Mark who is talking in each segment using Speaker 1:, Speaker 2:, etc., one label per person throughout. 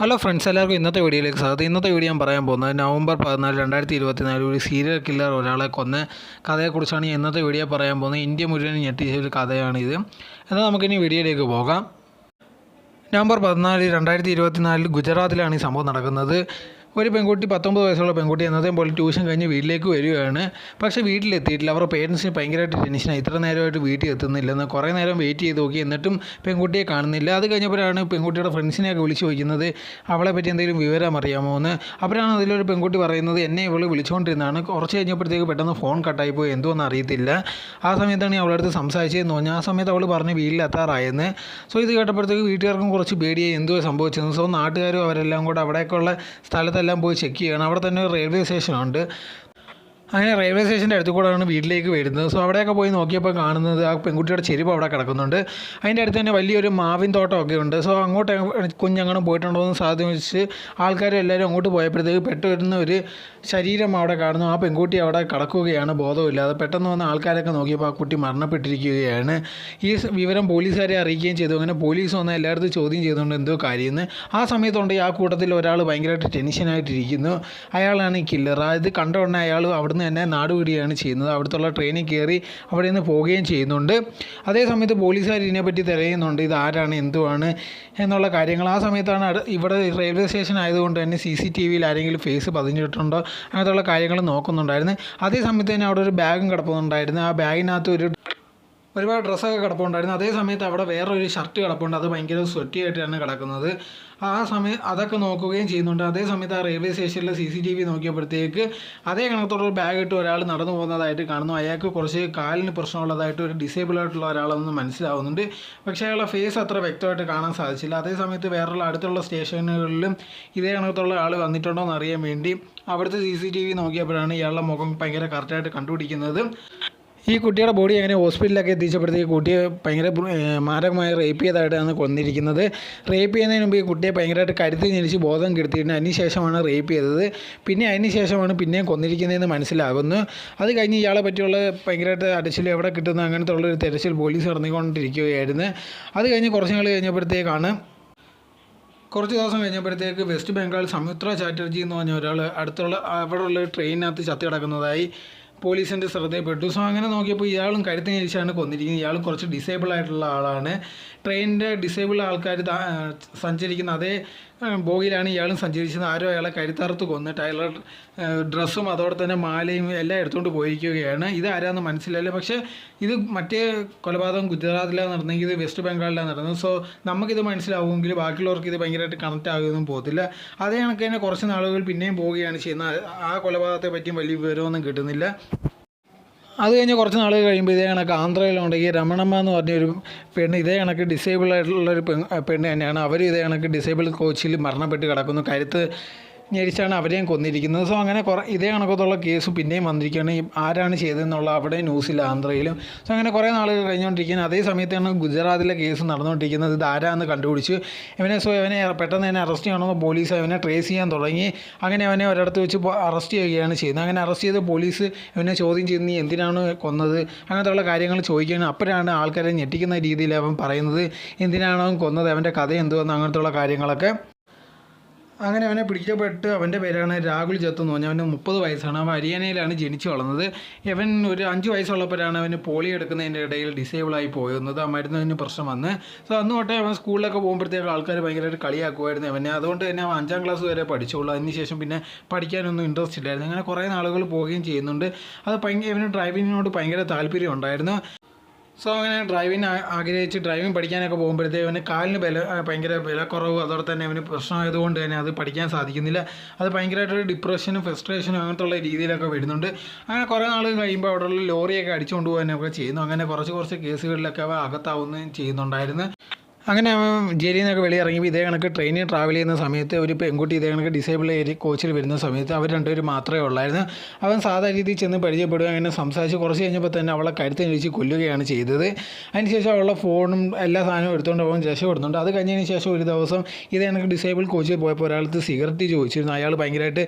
Speaker 1: Hello friends എല്ലാവർക്കും ഇന്നത്തെ വീഡിയോയിലേക്ക് സ്വാഗതം. ഇന്നത്തെ വീഡിയോ ഞാൻ പറയാൻ പോകുന്നത് നവംബർ പതിനാല് രണ്ടായിരത്തി ഇരുപത്തിനാല് ഒരു സീരിയൽ കില്ലർ ഒരാളെ കൊന്ന കഥയെക്കുറിച്ചാണ് ഇന്നത്തെ വീഡിയോ പറയാൻ പോകുന്നത്. ഇന്ത്യ മുഴുവൻ ഞെട്ടിച്ച ഒരു കഥയാണിത്. എന്നാൽ നമുക്കിനി വീഡിയോയിലേക്ക് പോകാം. നവംബർ പതിനാല് രണ്ടായിരത്തി ഇരുപത്തിനാലിൽ ഗുജറാത്തിലാണ് ഈ സംഭവം നടക്കുന്നത്. ഒരു പെൺകുട്ടി പത്തൊമ്പത് വയസ്സുള്ള പെൺകുട്ടി എന്നതേ പോലെ ട്യൂഷൻ കഴിഞ്ഞ് വീട്ടിലേക്ക് വരികയാണ്. പക്ഷേ വീട്ടിലെത്തിയിട്ടില്ല. അവരുടെ പേരൻസിന് ഭയങ്കരമായിട്ട് ടെൻഷനായി ഇത്ര നേരമായിട്ട് വീട്ടിൽ എത്തുന്നില്ലെന്ന്. കുറേ നേരം വെയിറ്റ് ചെയ്ത് നോക്കി. എന്നിട്ടും പെൺകുട്ടിയെ കാണുന്നില്ല. അത് കഴിഞ്ഞപ്പോഴാണ് പെൺകുട്ടിയുടെ ഫ്രണ്ട്സിനെയൊക്കെ വിളിച്ച് ചോദിക്കുന്നത് അവളെ പറ്റി എന്തെങ്കിലും വിവരം അറിയാമോ? എന്ന്. അപ്പോഴാണ് അതിലൊരു പെൺകുട്ടി പറയുന്നത് എന്നെ ഇവൾ വിളിച്ചുകൊണ്ടിരുന്നതാണ് കുറച്ച് കഴിഞ്ഞപ്പോഴത്തേക്ക് പെട്ടെന്ന് ഫോൺ കട്ടായി പോയി. എന്തോന്ന് അറിയത്തില്ല. ആ സമയത്താണ് അവളടുത്ത് സംസാരിച്ചതെന്ന് പറഞ്ഞു. ആ സമയത്ത് അവൾ പറഞ്ഞ് വീട്ടിലെത്താറായെന്ന് സോ ഇത് കേട്ടപ്പോഴത്തേക്ക് വീട്ടുകാർക്കും കുറച്ച് പേടിയായി. എന്തോ സംഭവിച്ചത് സോ നാട്ടുകാരും അവരെല്ലാം കൂടെ അവിടെയൊക്കെയുള്ള സ്ഥലത്തെല്ലാം പോയി ചെക്ക് ചെയ്യണം. അവിടെ തന്നെ ഒരു റെയിൽവേ സ്റ്റേഷനുണ്ട് അങ്ങനെ റെയിൽവേ സ്റ്റേഷന്റെ അടുത്ത് കൂടെയാണ് വീട്ടിലേക്ക് വരുന്നത്. സോ അവിടെയൊക്കെ പോയി നോക്കിയപ്പോൾ കാണുന്നത് ആ പെൺകുട്ടിയുടെ ചെരുപ്പ് അവിടെ കിടക്കുന്നുണ്ട്. അതിന്റെ അടുത്ത് തന്നെ വലിയൊരു മാവിൻ തോട്ടമൊക്കെ ഉണ്ട്. സോ അങ്ങോട്ട് കുഞ്ഞങ്ങനെ പോയിട്ടുണ്ടോ എന്ന് സാധ്യമിച്ച് ആൾക്കാരും എല്ലാവരും അങ്ങോട്ട് പോയപ്പോഴത്തേക്ക് പെട്ടെന്ന് ഒരു ശരീരം അവിടെ കാണുന്നു. ആ പെൺകുട്ടി അവിടെ കിടക്കുകയാണ്. ബോധമില്ലാതെ പെട്ടെന്ന് വന്ന ആൾക്കാരൊക്കെ നോക്കിയപ്പോൾ ആ കുട്ടി മരണപ്പെട്ടിരിക്കുകയാണ്. ഈ വിവരം പോലീസുകാരെ അറിയിക്കുകയും ചെയ്തു. അങ്ങനെ പോലീസ് വന്ന് എല്ലായിടത്തും ചോദ്യം ചെയ്തുകൊണ്ട് എന്തോ കാര്യമെന്ന്. ആ സമയത്തുണ്ട് ആ കൂട്ടത്തിൽ ഒരാൾ ഭയങ്കരമായിട്ട് ടെൻഷനായിട്ടിരിക്കുന്നു അയാളാണ് ഈ കില്ലർ അത് കണ്ട ഉടനെ അയാൾ അവിടുന്ന് തന്നെ നാടുവിടുകയാണ് ചെയ്യുന്നത്. അവിടുത്തുള്ള ട്രെയിനിൽ കയറി അവിടെ നിന്ന് പോവുകയും ചെയ്യുന്നുണ്ട്. അതേ സമയത്ത് പോലീസുകാർ ഇതിനെപ്പറ്റി തിരയുന്നുണ്ട് ഇത് ആരാണ് എന്തുവാണ് എന്നുള്ള കാര്യങ്ങൾ. ആ സമയത്താണ് ഇവിടെ റെയിൽവേ സ്റ്റേഷൻ ആയതുകൊണ്ട് തന്നെ സി സി ടി വിയിൽ ആരെങ്കിലും ഫേസ് പതിഞ്ഞിട്ടുണ്ടോ? അങ്ങനത്തുള്ള കാര്യങ്ങൾ നോക്കുന്നുണ്ടായിരുന്നു. അതേ സമയത്ത് തന്നെ അവിടെ ഒരു ബാഗും കിടപ്പുന്നുണ്ടായിരുന്നു ആ ബാഗിനകത്ത് ഒരു ഒരുപാട് ഡ്രസ്സൊക്കെ കിടപ്പുണ്ടായിരുന്നു. അതേ സമയത്ത് അവിടെ വേറൊരു ഷർട്ട് കിടപ്പുണ്ട്. അത് ഭയങ്കര സ്വെറ്റി ആയിട്ടാണ് കിടക്കുന്നത്. ആ സമയം അതൊക്കെ നോക്കുകയും ചെയ്യുന്നുണ്ട്. അതേ സമയത്ത് ആ റെയിൽവേ സ്റ്റേഷനിലെ സി സി ടി വി നോക്കിയപ്പോഴത്തേക്ക് അതേ കണക്കത്തോടൊരു ബാഗ് ഇട്ട് ഒരാൾ നടന്നു പോകുന്നതായിട്ട് കാണുന്നു. അയാൾക്ക് കുറച്ച് കാലിന് പ്രശ്നമുള്ളതായിട്ട് ഒരു ഡിസേബിൾ ആയിട്ടുള്ള ഒരാളെന്ന് മനസ്സിലാവുന്നുണ്ട്. പക്ഷേ അയാളുടെ ഫേസ് അത്ര വ്യക്തമായിട്ട് കാണാൻ സാധിച്ചില്ല. അതേ സമയത്ത് വേറെയുള്ള അടുത്തുള്ള സ്റ്റേഷനുകളിലും ഇതേ കണക്കത്തുള്ള ആൾ വന്നിട്ടുണ്ടോ എന്ന് അറിയാൻ വേണ്ടി അവിടുത്തെ സി സി ടി വി നോക്കിയപ്പോഴാണ് ഇയാളുടെ മുഖം ഭയങ്കര കറക്റ്റായിട്ട് കണ്ടുപിടിക്കുന്നത്. ഈ കുട്ടിയുടെ ബോഡി അങ്ങനെ ഹോസ്പിറ്റലിലൊക്കെ എത്തിച്ചപ്പോഴത്തേക്ക് കുട്ടിയെ ഭയങ്കര മാരകമായി റേപ്പ് ചെയ്തതായിട്ടാണ് കൊന്നിരിക്കുന്നത്. റേപ്പ് ചെയ്യുന്നതിന് മുമ്പ് ഈ കുട്ടിയെ ഭയങ്കരമായിട്ട് കരുത്തി ഞെരിച്ച് ബോധം കെടുത്തിയിട്ട് അതിന് ശേഷമാണ് റേപ്പ് ചെയ്തത്. പിന്നെ അതിന് ശേഷമാണ് പിന്നെയും കൊന്നിരിക്കുന്നതെന്ന് മനസ്സിലാകുന്നു. അത് കഴിഞ്ഞ് ഇയാളെ പറ്റിയുള്ള ഭയങ്കരമായിട്ട് അടച്ചിൽ എവിടെ കിട്ടുന്ന അങ്ങനത്തെ ഉള്ളൊരു തെരച്ചിൽ പോലീസ് നടന്നുകൊണ്ടിരിക്കുകയായിരുന്നു. അത് കഴിഞ്ഞ് കുറച്ച് നാൾ കഴിഞ്ഞപ്പോഴത്തേക്കാണ് കുറച്ച് ദിവസം കഴിഞ്ഞപ്പോഴത്തേക്ക് വെസ്റ്റ് ബംഗാൾ സമിത്ര ചാറ്റർജി എന്ന് പറഞ്ഞ ഒരാൾ അടുത്തുള്ള അവിടെയുള്ള ട്രെയിനിനകത്ത് ചത്തി കിടക്കുന്നതായി പോലീസിന്റെ ശ്രദ്ധയിൽപ്പെട്ടു. സോ അങ്ങനെ നോക്കിയപ്പോൾ ഇയാളും കരുത്തിന് ഞെരിച്ചാണ് കൊന്നിരിക്കുന്നത്. ഇയാളും കുറച്ച് ഡിസേബിൾ ആയിട്ടുള്ള ആളാണ്. ട്രെയിനിന്റെ ഡിസേബിൾ ആൾക്കാർ സഞ്ചരിക്കുന്ന അതേ ബോഗിലാണ് ഇയാളും സഞ്ചരിച്ചത്. ആരോ അയാളെ കരുത്തറുത്ത് കൊന്നിട്ട് അയാളുടെ ഡ്രസ്സും അതോടെ തന്നെ മാലയും എല്ലാം എടുത്തുകൊണ്ട് പോയിരിക്കുകയാണ്. ഇത് ആരാന്ന് മനസ്സിലായില്ല. പക്ഷേ ഇത് മറ്റേ കൊലപാതകം ഗുജറാത്തിലാണ് നടന്നെങ്കിൽ ഇത് വെസ്റ്റ് ബംഗാളിലാണ് നടന്നത്. സോ നമുക്കിത് മനസ്സിലാവുമെങ്കിൽ ബാക്കിയുള്ളവർക്ക് ഇത് ഭയങ്കരമായിട്ട് കണക്റ്റ് ആകുമെന്നും പോകത്തില്ല. അതേ കണക്ക് തന്നെ കുറച്ച് നാളുകൾ പിന്നെയും പോവുകയാണ് ചെയ്യുന്നത്. ആ കൊലപാതകത്തെ പറ്റിയും വലിയ വിവരമൊന്നും കിട്ടുന്നില്ല. അത് കഴിഞ്ഞ് കുറച്ച് നാൾ കഴിയുമ്പോൾ ഇതേ കണക്ക് ആന്ധ്രയിലുണ്ടെങ്കിൽ രമണമ്മ എന്ന് പറഞ്ഞൊരു പെണ്ണ് ഇതേ കണക്ക് ഡിസേബിൾ ആയിട്ടുള്ളൊരു പെണ്ണ് തന്നെയാണ്. അവർ ഇതേ കണക്ക് ഡിസേബിൾ കോച്ചിൽ മരണപ്പെട്ട് കിടക്കുന്നു. കരുത്ത് ഞെരിച്ചാണ് അവരെയും കൊന്നിരിക്കുന്നത്. സോ അങ്ങനെ കുറേ ഇതേ കണക്കത്തുള്ള കേസ് പിന്നെയും വന്നിരിക്കുകയാണ്. ആരാണ് ചെയ്തതെന്നുള്ള അവിടെ ന്യൂസിൽ ആന്ധ്രയിലും. സോ അങ്ങനെ കുറേ നാളുകൾ കഴിഞ്ഞുകൊണ്ടിരിക്കുന്നത് അതേ സമയത്താണ് ഗുജറാത്തിലെ കേസ് നടന്നുകൊണ്ടിരിക്കുന്നത്. ഇത് ആരാന്ന് കണ്ടുപിടിച്ച്. ഇവനെ സോ ഇവനെ പെട്ടെന്ന് തന്നെ അറസ്റ്റ് ചെയ്യണമെന്ന് പോലീസ് അവനെ ട്രേസ് ചെയ്യാൻ തുടങ്ങി. അങ്ങനെ അവനെ ഒരിടത്ത് വെച്ച് അറസ്റ്റ് ചെയ്യുകയാണ് ചെയ്യുന്നത്. അങ്ങനെ അറസ്റ്റ് ചെയ്ത് പോലീസ് ഇവനെ ചോദ്യം ചെയ്ത് നീ എന്തിനാണ് കൊന്നത്? അങ്ങനത്തെയുള്ള കാര്യങ്ങൾ ചോദിക്കുകയാണ്. അപ്പോഴാണ് ആൾക്കാരെ ഞെട്ടിക്കുന്ന രീതിയിൽ അവൻ പറയുന്നത്. എന്തിനാണ് അവൻ കൊന്നത്? അവന്റെ കഥ എന്തുവെന്ന്? അങ്ങനത്തെയുള്ള കാര്യങ്ങളൊക്കെ. അങ്ങനെ അവനെ പിടിക്കപ്പെട്ട് അവന്റെ പേരാണ് രാഹുൽ ജത്ത് എന്ന് പറഞ്ഞാൽ അവന് മുപ്പത് വയസ്സാണ്. അവൻ ഹരിയാനയിലാണ് ജനിച്ചു വളർന്നത്. ഇവൻ ഒരു അഞ്ച് വയസ്സുള്ളപ്പോഴാണ് അവന് പോളിയോ എടുക്കുന്നതിന്റെ ഇടയിൽ ഡിസേബിളായി പോയിരുന്നത്. ആ മരുന്നതിന് പ്രശ്നം വന്ന്. സോ അന്ന് തൊട്ടേ അവൻ സ്കൂളിലൊക്കെ പോകുമ്പോഴത്തേക്ക് ആൾക്കാർ ഭയങ്കരമായിട്ട് കളിയാക്കുമായിരുന്നു അവനെ അതുകൊണ്ട് തന്നെ അവൻ അഞ്ചാം ക്ലാസ് വരെ പഠിച്ചോളൂ. അതിനുശേഷം പിന്നെ പഠിക്കാനൊന്നും ഇൻട്രസ്റ്റ് ഇല്ലായിരുന്നു. അങ്ങനെ കുറേ നാളുകൾ പോവുകയും ചെയ്യുന്നുണ്ട്. അത് ഭയങ്കര ഇവന് ഡ്രൈവിങ്ങിനോട് ഭയങ്കര താല്പര്യം ഉണ്ടായിരുന്നു. സോ അങ്ങനെ ഡ്രൈവിങ് ആഗ്രഹിച്ച് ഡ്രൈവിംഗ് പഠിക്കാനൊക്കെ പോകുമ്പോഴത്തേക്ക് അവന് കാലിന് ബല ഭയങ്കര വിലക്കുറവ് അതോടെ തന്നെ അവന് പ്രശ്നമായതുകൊണ്ട് തന്നെ അത് പഠിക്കാൻ സാധിക്കുന്നില്ല. അത് ഭയങ്കരമായിട്ടൊരു ഡിപ്രഷനും ഫ്രസ്ട്രേഷനും അങ്ങനത്തെ ഉള്ള രീതിയിലൊക്കെ വരുന്നുണ്ട്. അങ്ങനെ കുറേ നാൾ കഴിയുമ്പോൾ അവിടെയുള്ള ലോറിയൊക്കെ അടിച്ചുകൊണ്ട് പോകാനൊക്കെ ചെയ്യുന്നു. അങ്ങനെ കുറച്ച് കുറച്ച് കേസുകളിലൊക്കെ അവ അകത്താവുകയും ചെയ്യുന്നുണ്ടായിരുന്നു. അങ്ങനെ ജയിലിൽ നിന്നൊക്കെ വെളിയിറങ്ങിയപ്പോൾ ഇതേ കണക്ക് ട്രെയിനിൽ ട്രാവൽ ചെയ്യുന്ന സമയത്ത് ഒരു പെൺകുട്ടി ഇതേ കണക്ക് ഡിസേബിൾ ഏരിയ കോച്ചിൽ വരുന്ന സമയത്ത് അവർ രണ്ടുപേരും മാത്രമേ ഉള്ളായിരുന്നു. അവൻ സാധാ രീതിയിൽ ചെന്ന് പരിചയപ്പെടുക അങ്ങനെ സംസാരിച്ച് കുറച്ച് കഴിഞ്ഞപ്പോൾ തന്നെ അവളെ കഴുത്തനിച്ച് കൊല്ലുകയാണ് ചെയ്തത്. അതിനുശേഷം അവളുടെ ഫോണും എല്ലാ സാധനവും എടുത്തുകൊണ്ട് അവൻ രക്ഷപ്പെടുന്നുണ്ട്. അത് കഴിഞ്ഞതിന് ശേഷം ഒരു ദിവസം ഇതേ കണക്ക് ഡിസേബിൾ കോച്ചിൽ പോയപ്പോൾ ഒരാൾക്ക് സിഗരറ്റ് ചോദിച്ചിരുന്നു. അയാൾ ഭയങ്കരമായിട്ട്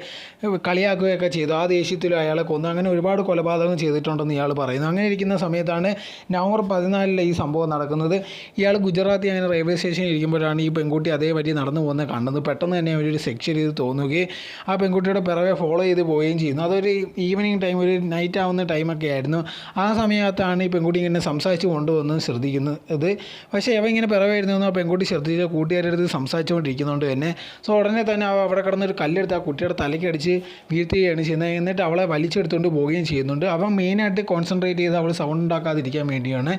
Speaker 1: കളിയാക്കുകയൊക്കെ ചെയ്തു. ആ ദേഷ്യത്തിലും അയാളെ കൊന്നു. അങ്ങനെ ഒരുപാട് കൊലപാതകം ചെയ്തിട്ടുണ്ടെന്ന് ഇയാൾ പറയുന്നു. അങ്ങനെ ഇരിക്കുന്ന സമയത്താണ് നവംബർ പതിനാലിൽ ഈ സംഭവം നടക്കുന്നത്. ഇയാൾ ഗുജറാത്തി അങ്ങനെ റെയിൽവേ സ്റ്റേഷനിൽ ഇരിക്കുമ്പോഴാണ് ഈ പെൺകുട്ടി അതേ വഴി നടന്നു പോകുന്നത് കണ്ടത്. പെട്ടെന്ന് തന്നെ അവരൊരു സെക്ഷൻ ചെയ്ത് തോന്നുകയും ആ പെൺകുട്ടിയുടെ പിറകെ ഫോളോ ചെയ്ത് പോവുകയും ചെയ്യുന്നു. അതൊരു ഈവനിങ് ടൈം ഒരു നൈറ്റ് ആവുന്ന ടൈമൊക്കെ ആയിരുന്നു. ആ സമയത്താണ് ഈ പെൺകുട്ടി ഇങ്ങനെ സംസാരിച്ച് കൊണ്ടുവന്ന് ശ്രദ്ധിക്കുന്നത്. പക്ഷേ അവ ഇങ്ങനെ പിറകെ വരുന്നു ആ പെൺകുട്ടി ശ്രദ്ധിച്ച കൂട്ടുകാരുടെ അടുത്ത് സംസാരിച്ചുകൊണ്ടിരിക്കുന്നുണ്ട് തന്നെ. സോ ഉടനെ തന്നെ അവ അവിടെ കിടന്നൊരു കല്ലെടുത്ത് ആ കുട്ടിയുടെ തലയ്ക്കടിച്ച് വീഴ്ത്തുകയാണ് ചെയ്യുന്നത്. എന്നിട്ട് അവളെ വലിച്ചെടുത്തുകൊണ്ട് പോവുകയും ചെയ്യുന്നുണ്ട്. അവ മെയിനായിട്ട് കോൺസെൻട്രേറ്റ് ചെയ്ത് അവൾ സൗണ്ട് ഉണ്ടാക്കാതിരിക്കാൻ വേണ്ടിയാണ്.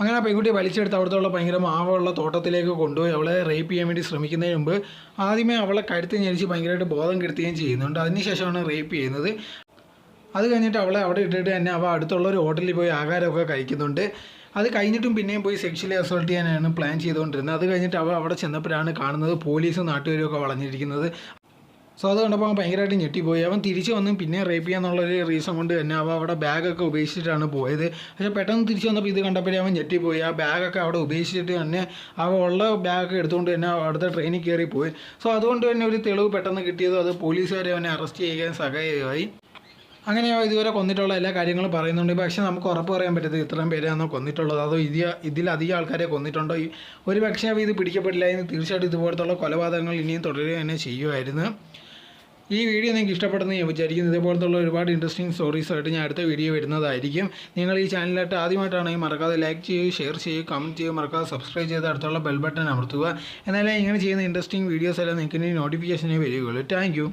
Speaker 1: അങ്ങനെ ആ പെൺകുട്ടിയെ വലിച്ചെടുത്ത് അവിടുത്തെ ഭയങ്കര മാവുള്ള തോട്ടത്തിലേക്ക് കൊണ്ടുപോയി അവളെ റേപ്പ് ചെയ്യാൻ വേണ്ടി ശ്രമിക്കുന്നതിന് മുമ്പ് ആദ്യമേ അവളെ കഴുത്ത് ഞെരിച്ച് ഭയങ്കരമായിട്ട് ബോധം കെടുത്തുകയും ചെയ്യുന്നുണ്ട്. അതിനുശേഷമാണ് റേപ്പ് ചെയ്യുന്നത്. അത് കഴിഞ്ഞിട്ട് അവളെ അവിടെ ഇട്ടിട്ട് തന്നെ അവ അടുത്തുള്ള ഒരു ഹോട്ടലിൽ പോയി ആഹാരമൊക്കെ കഴിക്കുന്നുണ്ട്. അത് കഴിഞ്ഞിട്ടും പിന്നെയും പോയി സെക്ഷലി അസോൾട്ട് ചെയ്യാനാണ് പ്ലാൻ ചെയ്തുകൊണ്ടിരുന്നത്. അത് കഴിഞ്ഞിട്ട് അവ അവിടെ ചെന്നപ്പോഴാണ് കാണുന്നത് പോലീസും നാട്ടുകാരും ഒക്കെ വളഞ്ഞിരിക്കുന്നത്. സോ അത് കണ്ടപ്പോൾ അവൻ ഭയങ്കരമായിട്ട് ഞെട്ടിപ്പോയി. അവൻ തിരിച്ച് വന്ന് പിന്നെ റേപ്പ് ചെയ്യാന്നുള്ളൊരു റീസൺ കൊണ്ട് തന്നെ അവൻ അവിടെ ബാഗൊക്കെ ഉപേക്ഷിച്ചിട്ടാണ് പോയത്. പക്ഷേ പെട്ടെന്ന് തിരിച്ച് വന്നപ്പോൾ ഇത് കണ്ടപ്പോഴേ അവൻ ഞെട്ടിപ്പോയി. ആ ബാഗൊക്കെ അവിടെ ഉപേക്ഷിച്ചിട്ട് തന്നെ അവ ഉള്ള ബാഗൊക്കെ എടുത്തുകൊണ്ട് തന്നെ അടുത്ത ട്രെയിനിൽ കയറി പോയി. സോ അതുകൊണ്ട് തന്നെ ഒരു തെളിവ് പെട്ടെന്ന് കിട്ടിയതും അത് പോലീസുകാരെ അവനെ അറസ്റ്റ് ചെയ്യാൻ സഹായമായി അങ്ങനെ ഇതുവരെ കൊന്നിട്ടുള്ള എല്ലാ കാര്യങ്ങളും പറയുന്നുണ്ട്. പക്ഷേ നമുക്ക് ഉറപ്പ് പറയാൻ പറ്റത്തില്ല ഇത്രയും പേരെയാണോ കൊന്നിട്ടുള്ളത്. അതോ ഇത് ഇതിലധികം ആൾക്കാരെ കൊന്നിട്ടുണ്ടോ? ഈ ഒരു പക്ഷേ ഇത് പിടിക്കപ്പെടില്ല എന്ന് തീർച്ചയായിട്ടും ഇതുപോലത്തുള്ള കൊലപാതകങ്ങൾ ഇനിയും തുടരുക തന്നെ ചെയ്യുമായിരുന്നു. ഈ വീഡിയോ നിങ്ങൾക്ക് ഇഷ്ടപ്പെടുന്ന ഞാൻ വിചാരിക്കുന്നു. ഇതേപോലത്തുള്ള ഒരുപാട് ഇൻട്രസ്റ്റിംഗ് സ്റ്റോറീസ് ആയിട്ട് ഞാൻ അടുത്ത വീഡിയോ വരുന്നതായിരിക്കും. നിങ്ങൾ ഈ ചാനലായിട്ട് ആദ്യമായിട്ടാണെങ്കിൽ മറക്കാതെ ലൈക്ക് ചെയ്യുക ഷെയർ ചെയ്യുക കമന്റ് ചെയ്യുക മറക്കാതെ സബ്സ്ക്രൈബ് ചെയ്ത് അടുത്തുള്ള ബെൽ ബട്ടൺ അമർത്തുക. എന്നാലേ ഇങ്ങനെ ചെയ്യുന്ന ഇൻട്രസ്റ്റിംഗ് വീഡിയോസ് എല്ലാം നിങ്ങൾക്ക് ഇനി നോട്ടിഫിക്കേഷനെ വരികയുള്ളൂ താങ്ക്